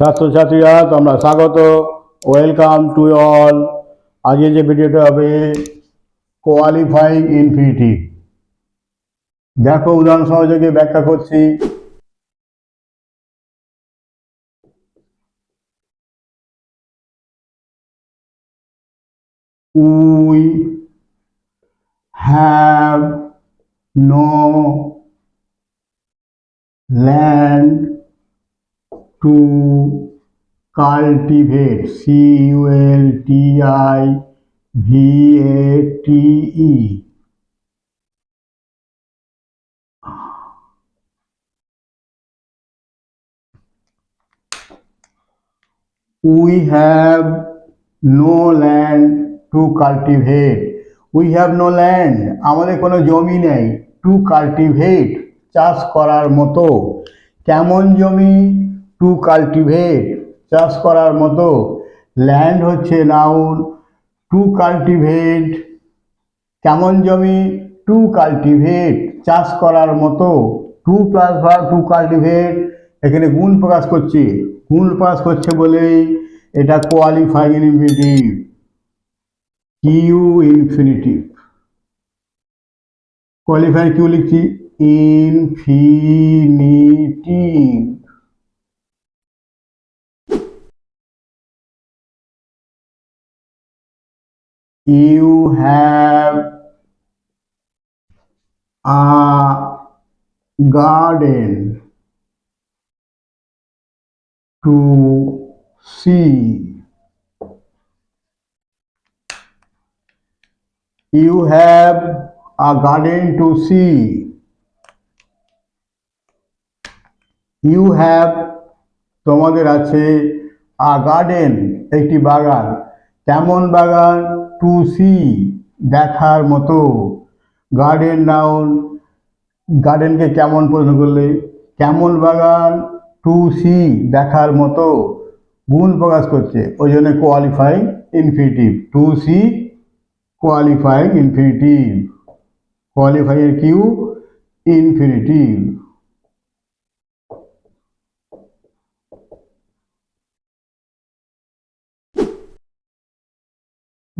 ছাত্রছাত্রীরা তোমরা স্বাগত। ওয়েলকাম টু অল আজকে যে ভিডিওটা হবে কোয়ালিফাইং ইনফিনিটিভ দেখো, উদাহরণ সহযোগে ব্যাখ্যা করছি। We have no to cultivate C U L T I V A T E we have no land to cultivate we have no land আমাদের কোনো জমি নেই টু কাল্টিভেট চাষ করার মতো, কেমন জমি টু কাল্টিভেট চাষ করার মতো ল্যান্ড হচ্ছে নাউন টু কাল্টিভেট কেমন জমি টু কাল্টিভেট চাষ করার মতো to plus verb to cultivate এখানে গুণ প্রকাশ করছে, গুণ প্রকাশ করছে বলেই এটা qualifying infinitive Q infinitive qualify Q লিখছি। Infinitive you have a garden to see. You have a garden to see. You have তোমাদের আছে আ গার্ডেন একটি বাগান। কেমন বাগান টু সি দেখার মতো। গার্ডেন নাউন গার্ডেনকে কেমন প্রশ্ন করলে? কেমন বাগান টু সি দেখার মতো। গুণ প্রকাশ করছে, ওই জন্য qualify infinitive to see qualifying infinitive কোয়ালিফাইয়ের Q? Infinitive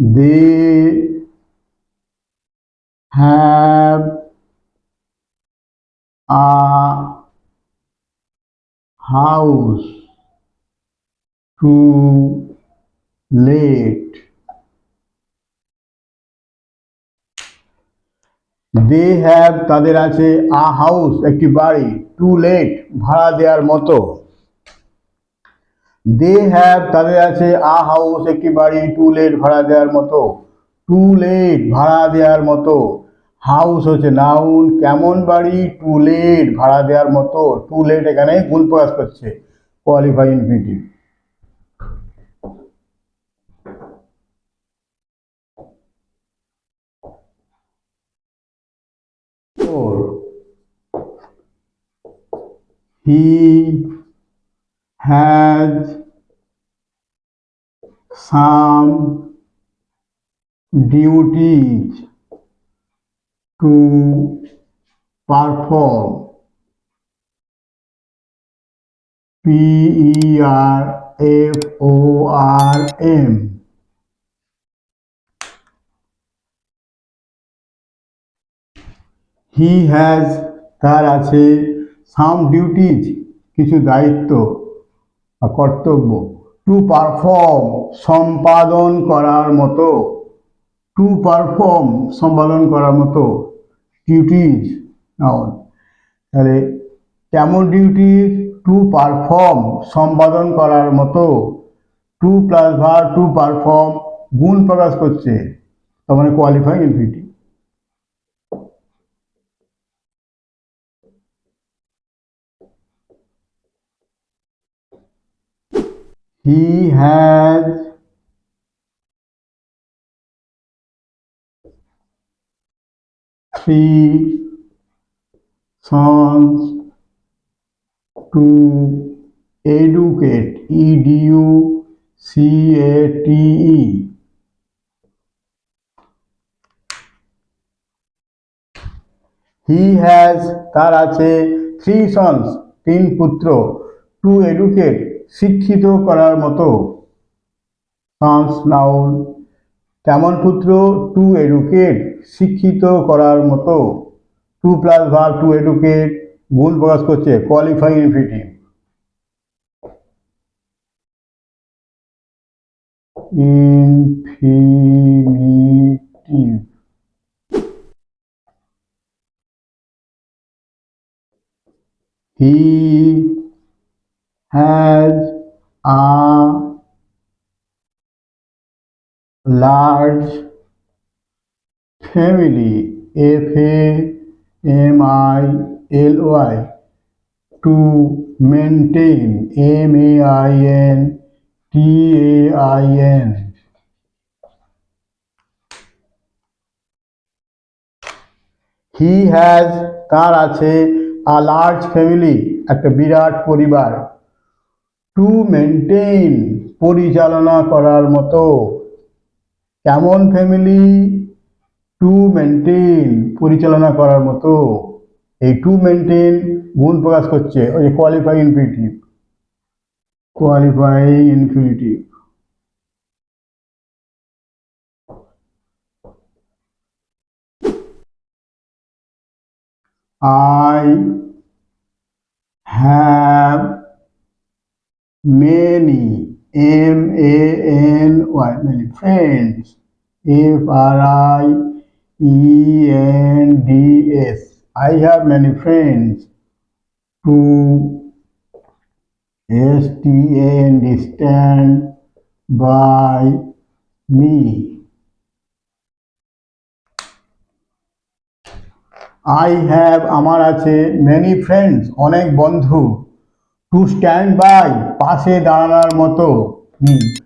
they have a house to let they have তাদের আছে আ হাউস, একটি বাড়ি, টু লেট, ভাড়া দেওয়ার মতো। দে হ্যাভ তাদের আছে আ হাউস একটি বাড়ি টু লেট ভাড়া দেওয়ার মতো টু লেট ভাড়া দেওয়ার মতো হাউস হচ্ছে নাউন কেমন বাড়ি টু লেট ভাড়া দেওয়ার মতো টু লেট এখানে গুণ প্রকাশ করছে qualify infinitive. He has some duties to perform. P E R F O R M. He has তার আছে সাম ডিউটিজ কিছু দায়িত্ব কর্তব্য। টু পারফর্ম সম্পাদন করার মতো। টু পারফর্ম সম্পাদন করার মতো ডিউটিজ তাহলে কেমন ডিউটিজ টু পারফর্ম সম্পাদন করার মতো। To plus verb to perform গুণ প্রকাশ করছে। তার মানে qualify infinitive He has three sons to educate. E D U C A T E. He has তার আছে থ্রি সন্স তিন পুত্র টু এডুকেট শিক্ষিত করার মতো। সন্স, নাউন, তেমন পুত্র, টু এডুকেট, শিক্ষিত করার মতো। To plus verb, to educate গুণ প্রকাশ করছে, qualify infinitive infinitive has a large family f a m i l y to maintain m a i n t a i n he has তার আছে a large family একটা বিরাট পরিবার to maintain পরিচালনা করার মতো কেমন ফ্যামিলি টু মেনটেন পরিচালনা করার মতো এই টু মেনটেন গুণ প্রকাশ করছে ওই যে qualify infinitive qualify infinitive I have many M A N Y many friends F R I E N D S I have many friends to S T A N D stand by me I have আমার আছে many friends অনেক বন্ধু to stand by পাশে দাঁড়ানোর মতো।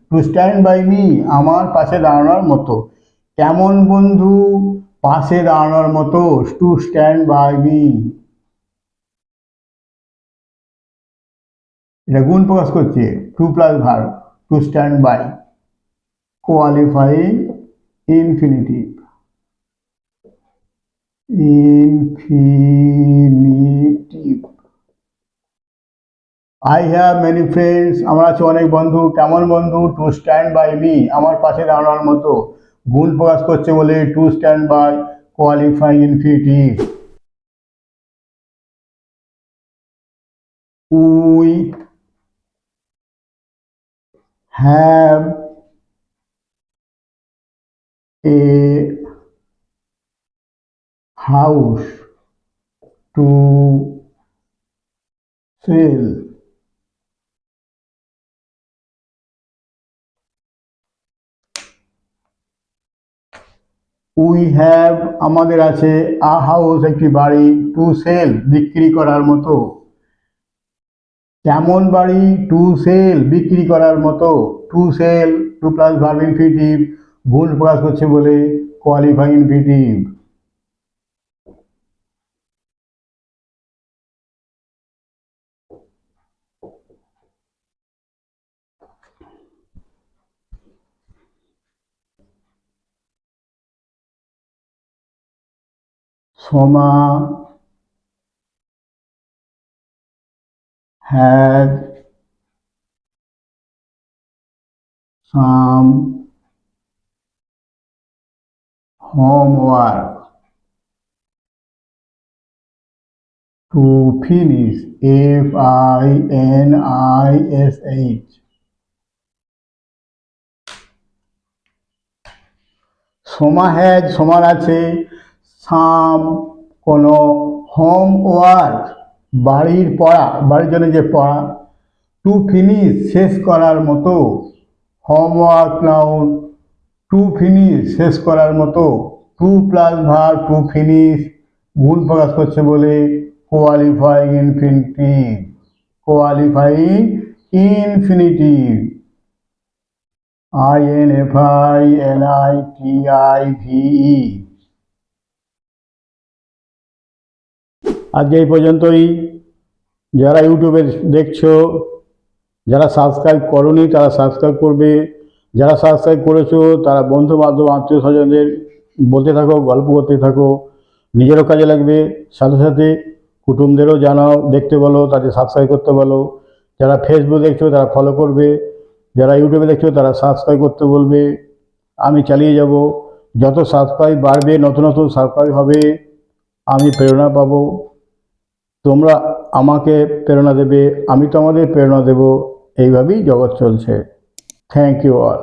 To stand by me আমার পাশে দাঁড়ানোর মতো। কেমন বন্ধু, পাশে দাঁড়ানোর মতো টু স্ট্যান্ড বাই মি এটা গুণ প্রকাশ করছে। To plus verb to stand by qualifying infinitive infinitive I have many friends আমার আছে অনেক বন্ধু, কেমন বন্ধু? টু স্ট্যান্ড বাই মি আমার পাশে দাঁড়ানোর মতো। গুণ প্রকাশ করছে বলে to stand by qualifying infinitive we have a house to sell. We have আমাদের আছে আ হাউস একটি বাড়ি টু সেল বিক্রি করার মতো। কেমন বাড়ি? টু সেল বিক্রি করার মতো। To sell to plus verb infinitive ভুল প্রকাশ করছে বলে qualify infinitive Soma had some homework to finish F I N I S H. Soma has সোমার আছে সাম কোনো হোম ওয়ার্ক, বাড়ির পড়া, বাড়ির জন্য যে পড়া, টু ফিনিশ শেষ করার মতো হোমওয়ার্ক নাউন, টু ফিনিশ শেষ করার মতো, to plus verb, to finish, ভুল প্রকাশ করছে বলে qualifying infinitive qualifying infinitive I N F I N I T I V E আজকে এই পর্যন্তই। যারা ইউটিউবে দেখছ, যারা সাবস্ক্রাইব করনি, তারা সাবস্ক্রাইব করবে। যারা সাবস্ক্রাইব করেছ, তারা বন্ধু বান্ধব আত্মীয় স্বজনদের বলতে থাকো, গল্প করতে থাকো। নিজেরও কাজে লাগবে। সাথে সাথে কুটুমদেরও জানাও, দেখতে বলো, তাদের সাবস্ক্রাইব করতে বলো। যারা ফেসবুক দেখছ, তারা ফলো করবে। যারা ইউটিউবে দেখছ, তারা সাবস্ক্রাইব করতে বলবে। আমি চালিয়ে যাব। যত সাবস্ক্রাইব বাড়বে, নতুন নতুন সাবস্ক্রাইব হবে, আমি প্রেরণা পাবো। তোমরা আমাকে প্রেরণা দেবে আমি তোমাদের প্রেরণা দেব। এইভাবেই জগৎ চলছে। Thank you all